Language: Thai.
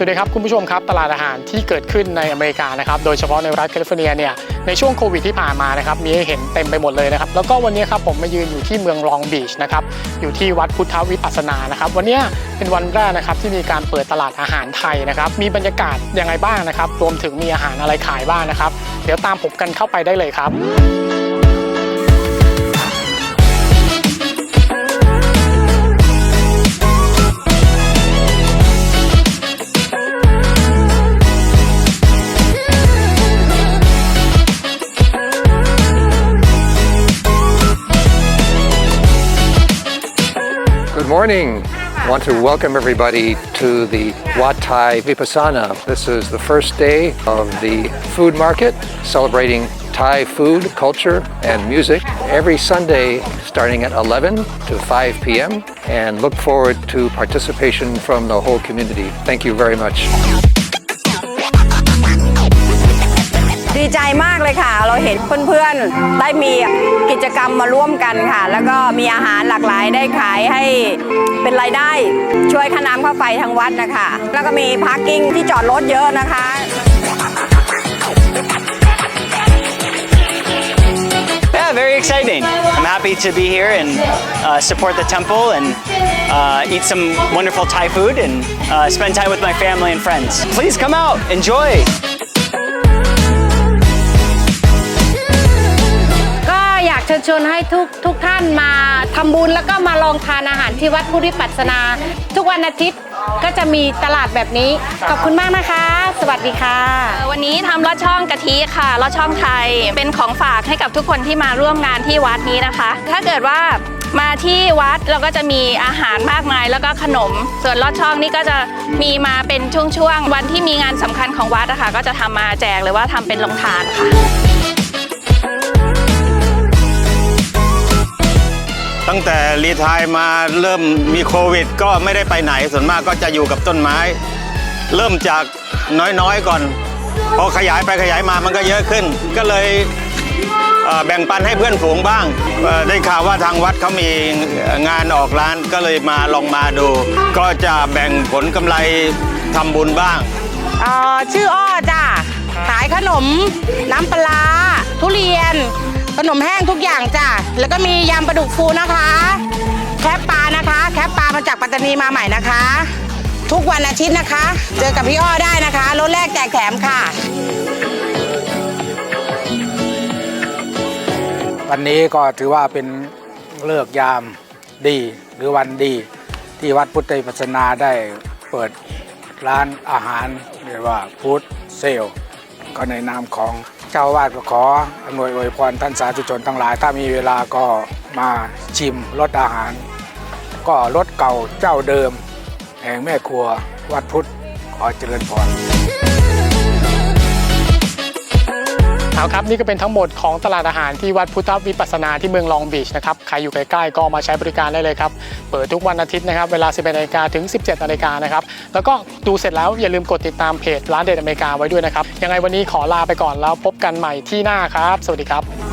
สวัสดีครับคุณผู้ชมครับตลาดอาหารที่เกิดขึ้นในอเมริกานะครับโดยเฉพาะในรัฐแคลิฟอร์เนียเนี่ยในช่วงโควิดที่ผ่านมานะครับมีให้เห็นเต็มไปหมดเลยนะครับแล้วก็วันนี้ครับผมมายืนอยู่ที่เมืองลองบีชนะครับอยู่ที่วัดพุทธวิปัสสนานะครับวันนี้เป็นวันแรกนะครับที่มีการเปิดตลาดอาหารไทยนะครับมีบรรยากาศยังไงบ้างนะครับรวมถึงมีอาหารอะไรขายบ้างนะครับ เดี๋ยวตามผมกันเข้าไปได้เลยครับ Good morning. I want to welcome everybody to the Wat Thai Vipassana. This is the first day of the food market celebrating Thai food, culture, and music every Sunday starting at 11 to 5 p.m. and look forward to participation from the whole community. Thank you very much. ดีใจมากเลยค่ะ เราเห็นเพื่อนๆ ได้มีกิจกรรมมาร่วมกันค่ะ แล้วก็มีอาหารหลากหลายได้ขายให้เป็นรายได้ช่วยค่าน้ำค่าไฟทางวัดนะคะ แล้วก็มีพาร์กิ้งที่จอดรถเยอะนะคะ Yeah, very exciting. I'm happy to be here and uh, support the temple and uh, eat some wonderful Thai food and uh, spend time with my family and friends. Please come out, enjoy. ชิญชวนให้ทุกทุกท่านมาทำบุญแล้วก็มาลองทานอาหารที่วัดพุทธิปัสสนา ทุกวันอาทิตย์ก็จะมีตลาดแบบนี้ ขอบคุณมากนะคะ สวัสดีค่ะวันนี้ทำลอดช่องกะทิค่ะลอดช่องไทย เป็นของฝากให้กับทุกคนที่มาร่วมงานที่วัดนี้นะคะ ถ้าเกิดว่ามาที่วัดเราก็จะมีอาหารมากมายแล้วก็ขนม ส่วนลอดช่องนี่ก็จะมีมาเป็นช่วงๆวันที่มีงานสำคัญของวัดนะคะก็จะทำมาแจกหรือว่าทำเป็นโรงทานค่ะ ตั้งแต่รีไทายมาเริ่มมีโควิด ก็ไม่ได้ไปไหนส่วนมากก็จะอยู่กับต้นไม้ เริ่มจากน้อยๆก่อนพอขยายไปขยายมามันก็เยอะขึ้น ก็เลยแบ่งปันให้เพื่อนฝูงบ้าง ได้ข่าวว่าทางวัดเขามีงานออกร้านก็เลยมาลองมาดู ก็จะแบ่งผลกำไรทำบุญบ้างชื่ออ้อจ้ะขายขนม น้ำปลา ทุเรียน ขนมแห้งทุกอย่างจ้ะ แล้วก็มียำปลาดุกฟูนะคะ แคปปลานะคะ แคปปลามาจากปัตตานีมาใหม่นะคะ ทุกวันอาทิตย์นะคะ เจอกับพี่อ้อได้นะคะรถแรกแจกแถมค่ะ วันนี้ก็ถือว่าเป็นเลิกยามดี หรือวันดี ที่วัดพุทธิปัสนาได้เปิดร้านอาหารเรียกว่าฟู้ดเซลก็ในนามของ เจ้าวาดก็ขออำนวยอวยพรท่านสาธุชนทั้งหลาย ถ้ามีเวลาก็มาชิมรสอาหาร ก็รสเก่าเจ้าเดิม แห่งแม่ครัววัดพุทธขอเจริญพร เอาครับนี่ก็เป็นทั้งหมดของตลาดอาหารที่วัดพุทธวิปัสนาที่เมืองลองบีชนะครับใครอยู่ใกล้ๆก็มาใช้บริการได้เลยครับเปิดทุกวันอาทิตย์นะครับเวลา 11นาฬิกาถึง 17นาฬิกานะครับแล้วก็ดูเสร็จแล้วอย่าลืมกดติดตามเพจร้านเด็ดอเมริกาไว้ด้วยนะครับยังไงวันนี้ขอลาไปก่อนแล้วพบกันใหม่ที่หน้าครับ สวัสดีครับ